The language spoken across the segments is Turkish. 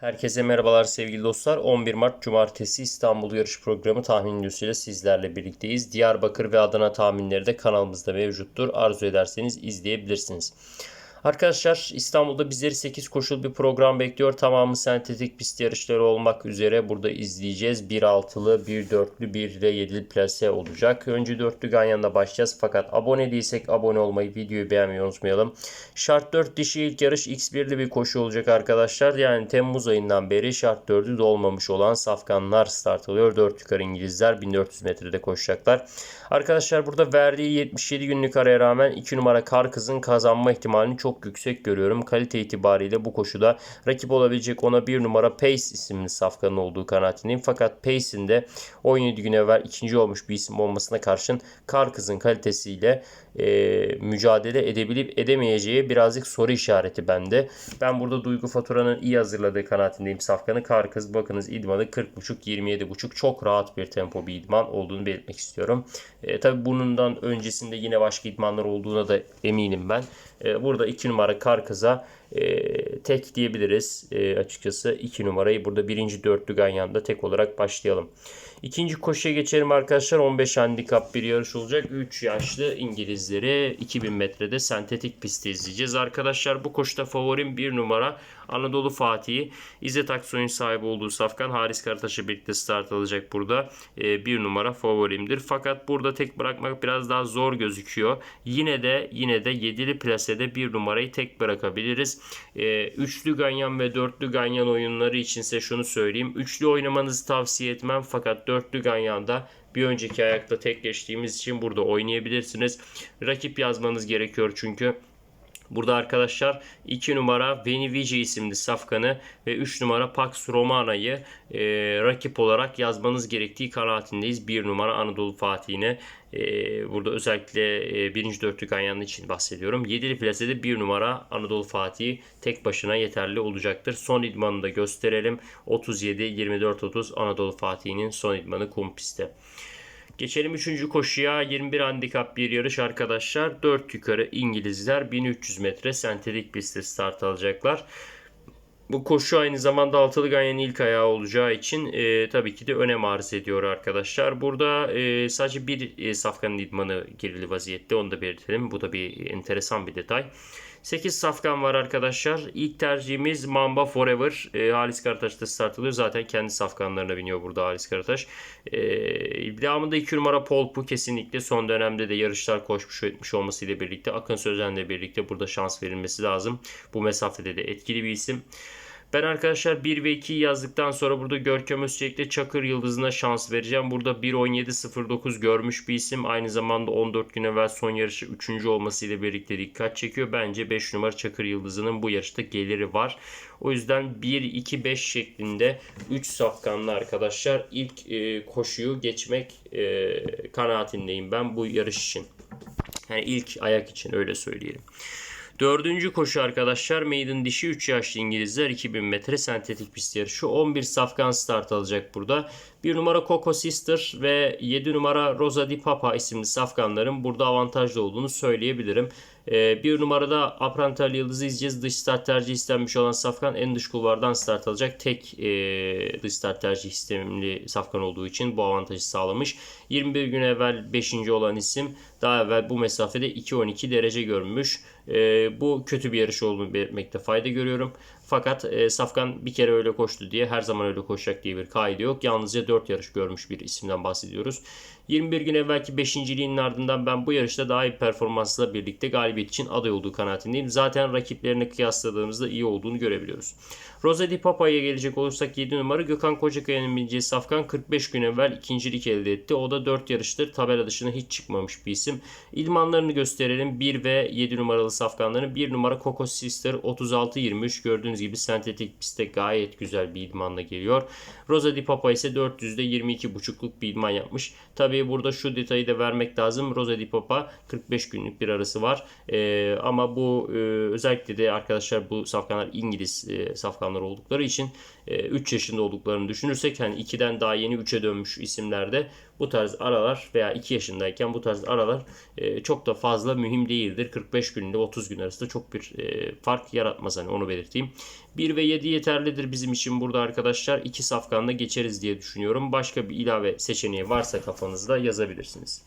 Herkese merhabalar sevgili dostlar. 11 Mart Cumartesi İstanbul yarış programı tahmin videosuyla sizlerle birlikteyiz. Diyarbakır ve Adana tahminleri de kanalımızda mevcuttur. Arzu ederseniz izleyebilirsiniz. Arkadaşlar İstanbul'da bizleri 8 koşul bir program bekliyor. Tamamı sentetik pist yarışları olmak üzere burada izleyeceğiz. 1 altılı, 1 dörtlü, 1 de 7'li plase olacak. Önce dörtlü Ganyan'da başlayacağız. Fakat abone değilsek abone olmayı, videoyu beğenmeyi unutmayalım. Şart 4 dişi ilk yarış X1'li bir koşu olacak arkadaşlar. Yani Temmuz ayından beri şart 4'ü dolmamış olan safkanlar start alıyor. 4 yukarı İngilizler 1400 metrede koşacaklar. Arkadaşlar burada verdiği 77 günlük araya rağmen 2 numara Kar Kız'ın kazanma ihtimalini çok yüksek görüyorum. Kalite itibariyle bu koşuda rakip olabilecek ona 1 numara Pace isimli safkanın olduğu kanaatindeyim. Fakat Pace'in de 17 gün evvel ikinci olmuş bir isim olmasına karşın Kar Kız'ın kalitesiyle e, mücadele edebilip edemeyeceği birazcık soru işareti bende. Ben burada Duygu Fatura'nın iyi hazırladığı kanaatindeyim safkanı. Kar Kız bakınız idmanı 40.5 27.5 çok rahat bir tempo bir idman olduğunu belirtmek istiyorum. E, tabii bundan öncesinde yine başka idmanlar olduğuna da eminim ben. E, burada 2 numara Kar Kız'a e, tek diyebiliriz e, açıkçası. 2 numarayı burada birinci dörtlü Ganyan'da tek olarak başlayalım. İkinci koşuya geçelim arkadaşlar. 15 handikap bir yarış olacak. 3 yaşlı İngilizleri 2000 metrede sentetik pistte izleyeceğiz. Arkadaşlar bu koşuda favorim 1 numara Anadolu Fatih'i. İzzet Aksoy'un sahibi olduğu Safkan Haris Karataş'la birlikte start alacak burada. 1 numara favorimdir. Fakat burada tek bırakmak biraz daha zor gözüküyor. Yine de yine de 7'li plasede 1 numarayı tek bırakabiliriz. E, üçlü ganyan ve dörtlü ganyan oyunları içinse şunu söyleyeyim. Üçlü oynamanızı tavsiye etmem fakat dörtlü ganyanda bir önceki ayakta tek geçtiğimiz için burada oynayabilirsiniz. Rakip yazmanız gerekiyor çünkü. Burada arkadaşlar 2 numara Venivici isimli safkanı ve 3 numara Pax Romana'yı e, rakip olarak yazmanız gerektiği kanaatindeyiz. 1 numara Anadolu Fatih'ine e, burada özellikle e, 1. dörtlük ayağının için bahsediyorum. 7'li plasede 1 numara Anadolu Fatih tek başına yeterli olacaktır. Son idmanını da gösterelim. 37-24-30 Anadolu Fatih'in son idmanı kum pistte. Geçelim 3. koşuya 21 handikap bir yarış arkadaşlar. 4 yukarı İngilizler 1300 metre sentetik pistte start alacaklar. Bu koşu aynı zamanda altılı ganyanın ilk ayağı olacağı için e, tabii ki de önem arz ediyor arkadaşlar. Burada e, sadece bir e, safkanın idmanı girili vaziyette onu da belirtelim. Bu da bir enteresan bir detay. 8 safkan var arkadaşlar. İlk tercihimiz Mamba Forever. E, Halis Karataş'ta start alıyor. Zaten kendi safkanlarına biniyor burada Halis Karataş. E, devamında 2 numara Polpu kesinlikle son dönemde de yarışlar koşmuş etmiş olmasıyla birlikte Akın Sözen'le birlikte burada şans verilmesi lazım. Bu mesafede de etkili bir isim. Ben arkadaşlar 1 ve 2 yazdıktan sonra burada Görkem Özçelik'te Çakır Yıldızı'na şans vereceğim. Burada 1.17.09 görmüş bir isim. Aynı zamanda 14 gün evvel son yarışı 3. olmasıyla birlikte dikkat çekiyor. Bence 5 numara Çakır Yıldızı'nın bu yarışta geliri var. O yüzden 1-2-5 şeklinde 3 safkanlı arkadaşlar ilk e, koşuyu geçmek e, kanaatindeyim ben bu yarış için. Yani ilk ayak için öyle söyleyelim. Dördüncü koşu arkadaşlar Maiden dişi 3 yaşlı İngilizler 2000 metre sentetik pist yarışı. 11 safkan start alacak burada. 1 numara Coco Sister ve 7 numara Rosa Di Papa isimli safkanların burada avantajlı olduğunu söyleyebilirim. Ee, bir numarada Aprantal Yıldız'ı izleyeceğiz. Dış start tercih istenmiş olan Safkan en dış kulvardan start alacak. Tek e, dış start tercih istemli Safkan olduğu için bu avantajı sağlamış. 21 gün evvel 5. olan isim daha evvel bu mesafede 2-12 derece görmüş. E, bu kötü bir yarış olduğunu belirtmekte fayda görüyorum. Fakat e, Safkan bir kere öyle koştu diye her zaman öyle koşacak diye bir kaydı yok. Yalnızca 4 yarış görmüş bir isimden bahsediyoruz. 21 gün evvelki 5.liğinin ardından ben bu yarışta daha iyi performansla birlikte galibiyet için aday olduğu kanaatindeyim. Zaten rakiplerini kıyasladığımızda iyi olduğunu görebiliyoruz. Rosa Di Papa'ya gelecek olursak 7 numara Gökhan Kocakaya'nın bineceği Safkan 45 gün evvel ikincilik elde etti. O da 4 yarıştır tabela dışına hiç çıkmamış bir isim. İdmanlarını gösterelim. 1 ve 7 numaralı Safkanların 1 numara Coco Sister 36-23 gördüğünüz gibi sentetik pistte gayet güzel bir idmanla geliyor. Rosa Di Papa ise 400'de 22.5'luk bir idman yapmış. Tabii burada şu detayı da vermek lazım. Rosa Di Papa 45 günlük bir arası var. Ee, ama bu e, özellikle de arkadaşlar bu safkanlar İngiliz e, safkanlar oldukları için e, 3 yaşında olduklarını düşünürsek hani 2'den daha yeni 3'e dönmüş isimlerde bu tarz aralar veya 2 yaşındayken bu tarz aralar e, çok da fazla mühim değildir. 45 gün ile 30 gün arasında çok bir e, fark yaratmaz hani onu belirteyim. 1 ve 7 yeterlidir bizim için burada arkadaşlar. 2 safkanla geçeriz diye düşünüyorum. Başka bir ilave seçeneği varsa kafanızda yazabilirsiniz.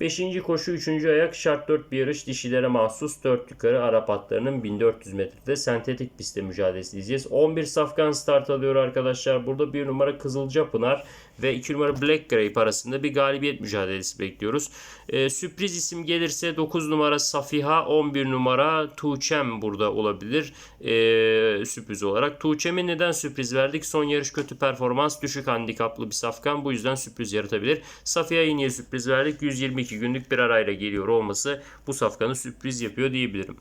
Beşinci koşu, üçüncü ayak şart 4 bir yarış dişilere mahsus 4 yukarı Arap atlarının 1400 metrede sentetik pistte mücadelesi izleyeceğiz. 11 safkan start alıyor arkadaşlar. Burada bir numara Kızılca Pınar ve 2 numara Black Grape arasında bir galibiyet mücadelesi bekliyoruz. Ee, sürpriz isim gelirse 9 numara Safiha, 11 numara Tuğçem burada olabilir ee, sürpriz olarak. Tuğçem'e neden sürpriz verdik? Son yarış kötü performans, düşük handikaplı bir safkan. Bu yüzden sürpriz yaratabilir. Safiha'ya niye sürpriz verdik? 122 günlük bir arayla geliyor olması bu safkanı sürpriz yapıyor diyebilirim.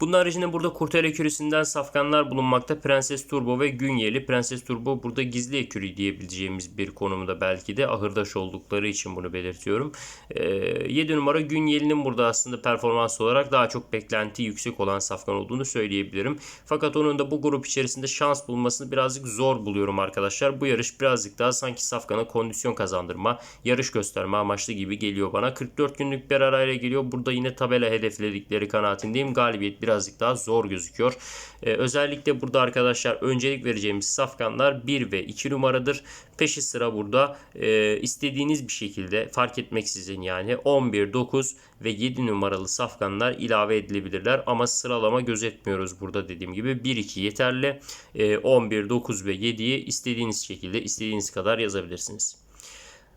Bunun haricinde burada kurtar ekürisinden safkanlar bulunmakta. Prenses Turbo ve Günyeli. Prenses Turbo burada gizli ekürü diyebileceğimiz bir konumda belki de ahırdaş oldukları için bunu belirtiyorum. E, ee, 7 numara Günyeli'nin burada aslında performans olarak daha çok beklenti yüksek olan safkan olduğunu söyleyebilirim. Fakat onun da bu grup içerisinde şans bulmasını birazcık zor buluyorum arkadaşlar. Bu yarış birazcık daha sanki safkana kondisyon kazandırma, yarış gösterme amaçlı gibi geliyor bana. 44 günlük bir arayla geliyor. Burada yine tabela hedefledikleri kanaatindeyim. Galibiyet bir birazcık daha zor gözüküyor. Ee, özellikle burada arkadaşlar öncelik vereceğimiz safkanlar 1 ve 2 numaradır. Peşi sıra burada e, istediğiniz bir şekilde fark etmeksizin yani 11, 9 ve 7 numaralı safkanlar ilave edilebilirler. Ama sıralama gözetmiyoruz burada dediğim gibi. 1-2 yeterli. E, 11, 9 ve 7'yi istediğiniz şekilde istediğiniz kadar yazabilirsiniz.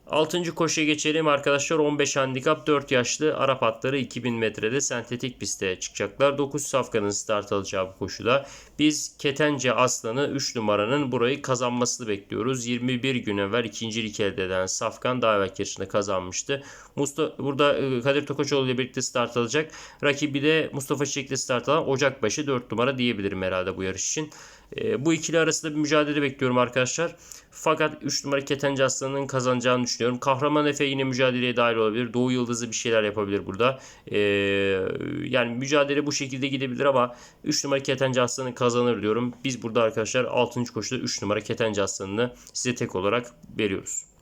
6. koşuya geçelim arkadaşlar. 15 handikap 4 yaşlı Arap atları 2000 metrede sentetik pistte çıkacaklar. 9 safkanın start alacağı bu koşuda. Biz Ketence Aslan'ı 3 numaranın burayı kazanmasını bekliyoruz. 21 gün evvel ikincilik elde eden Safkan daha evvel yarışında kazanmıştı. Mustafa, burada e, Kadir Tokaçoğlu ile birlikte start alacak. Rakibi de Mustafa Çiçek'le start alan Ocakbaşı 4 numara diyebilirim herhalde bu yarış için. E, bu ikili arasında bir mücadele bekliyorum arkadaşlar. Fakat 3 numara Ketence Aslan'ın kazanacağını düşünüyorum. Kahraman Efe yine mücadeleye dahil olabilir. Doğu Yıldızı bir şeyler yapabilir burada. Ee, yani mücadele bu şekilde gidebilir ama 3 numara Ketence Aslan'ın kazanır diyorum. Biz burada arkadaşlar 6. koşuda 3 numara Ketence Aslan'ını size tek olarak veriyoruz.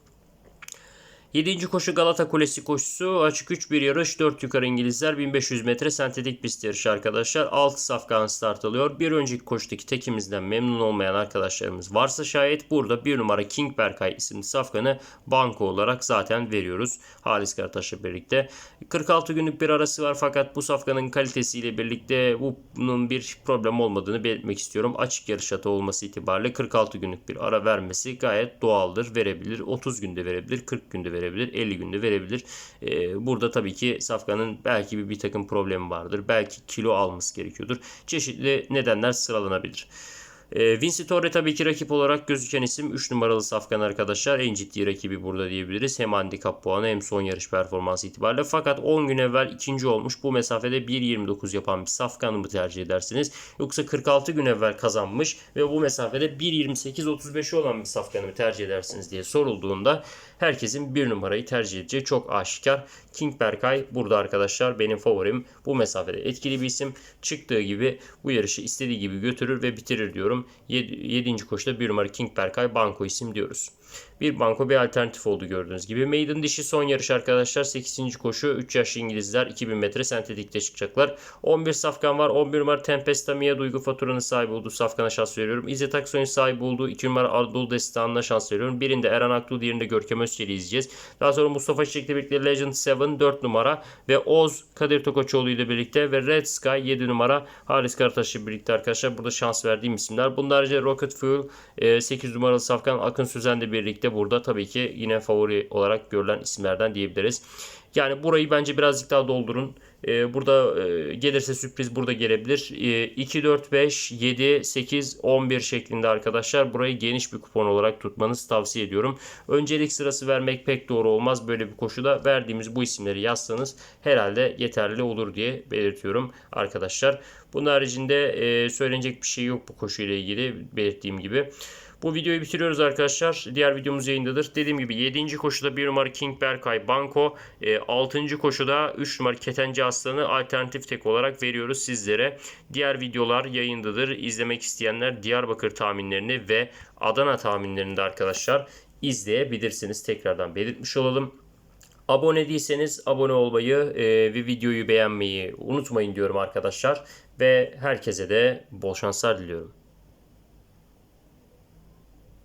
7. koşu Galata Kulesi koşusu. Açık 3 bir yarış. 4 yukarı İngilizler. 1500 metre sentetik pist yarışı arkadaşlar. 6 safkan start alıyor. Bir önceki koşudaki tekimizden memnun olmayan arkadaşlarımız varsa şayet burada bir numara King Berkay isimli safkanı banko olarak zaten veriyoruz. Halis Karataş'la birlikte. 46 günlük bir arası var fakat bu safkanın kalitesiyle birlikte bunun bir problem olmadığını belirtmek istiyorum. Açık yarış atı olması itibariyle 46 günlük bir ara vermesi gayet doğaldır. Verebilir. 30 günde verebilir. 40 günde verebilir verebilir. 50 günde verebilir. E, burada tabii ki Safkan'ın belki bir, bir takım problemi vardır. Belki kilo alması gerekiyordur. Çeşitli nedenler sıralanabilir. E, Vinci Torre tabii ki rakip olarak gözüken isim 3 numaralı Safkan arkadaşlar. En ciddi rakibi burada diyebiliriz. Hem handikap puanı hem son yarış performansı itibariyle. Fakat 10 gün evvel ikinci olmuş. Bu mesafede 1.29 yapan bir Safkan'ı mı tercih edersiniz? Yoksa 46 gün evvel kazanmış ve bu mesafede 1.28-35'i olan bir Safkan'ı mı tercih edersiniz diye sorulduğunda herkesin bir numarayı tercih edeceği çok aşikar. King Berkay burada arkadaşlar benim favorim. Bu mesafede etkili bir isim. Çıktığı gibi bu yarışı istediği gibi götürür ve bitirir diyorum. 7. koşuda bir numara King Berkay banko isim diyoruz. Bir banko bir alternatif oldu gördüğünüz gibi. Maiden dişi son yarış arkadaşlar. 8. koşu 3 yaşlı İngilizler 2000 metre sentetikte çıkacaklar. 11 safkan var. 11 numara Tempesta Mia Duygu Faturanın sahibi olduğu safkana şans veriyorum. İzzet Aksoy'un sahibi olduğu 2 numara Ardul Destan'ına şans veriyorum. Birinde Eren Aktul diğerinde Görkem Özçelik'i izleyeceğiz. Daha sonra Mustafa Çiçek'le birlikte Legend 7 4 numara ve Oz Kadir Tokaçoğlu ile birlikte ve Red Sky 7 numara Haris Karataş birlikte arkadaşlar burada şans verdiğim isimler. Bunlar ayrıca Rocket Fuel 8 numaralı safkan Akın Süzen'le birlikte burada tabii ki yine favori olarak görülen isimlerden diyebiliriz. Yani burayı bence birazcık daha doldurun. Ee, burada e, gelirse sürpriz burada gelebilir. 2, 4, 5, 7, 8, 11 şeklinde arkadaşlar. Burayı geniş bir kupon olarak tutmanızı tavsiye ediyorum. Öncelik sırası vermek pek doğru olmaz. Böyle bir koşuda verdiğimiz bu isimleri yazsanız herhalde yeterli olur diye belirtiyorum arkadaşlar. Bunun haricinde e, söylenecek bir şey yok bu koşuyla ilgili belirttiğim gibi. Bu videoyu bitiriyoruz arkadaşlar. Diğer videomuz yayındadır. Dediğim gibi 7. koşuda 1 numara King Berkay Banko. 6. E, koşuda 3 numara Ketenci Aslanı alternatif tek olarak veriyoruz sizlere. Diğer videolar yayındadır. İzlemek isteyenler Diyarbakır tahminlerini ve Adana tahminlerini de arkadaşlar izleyebilirsiniz. Tekrardan belirtmiş olalım. Abone değilseniz abone olmayı e, ve videoyu beğenmeyi unutmayın diyorum arkadaşlar. Ve herkese de bol şanslar diliyorum.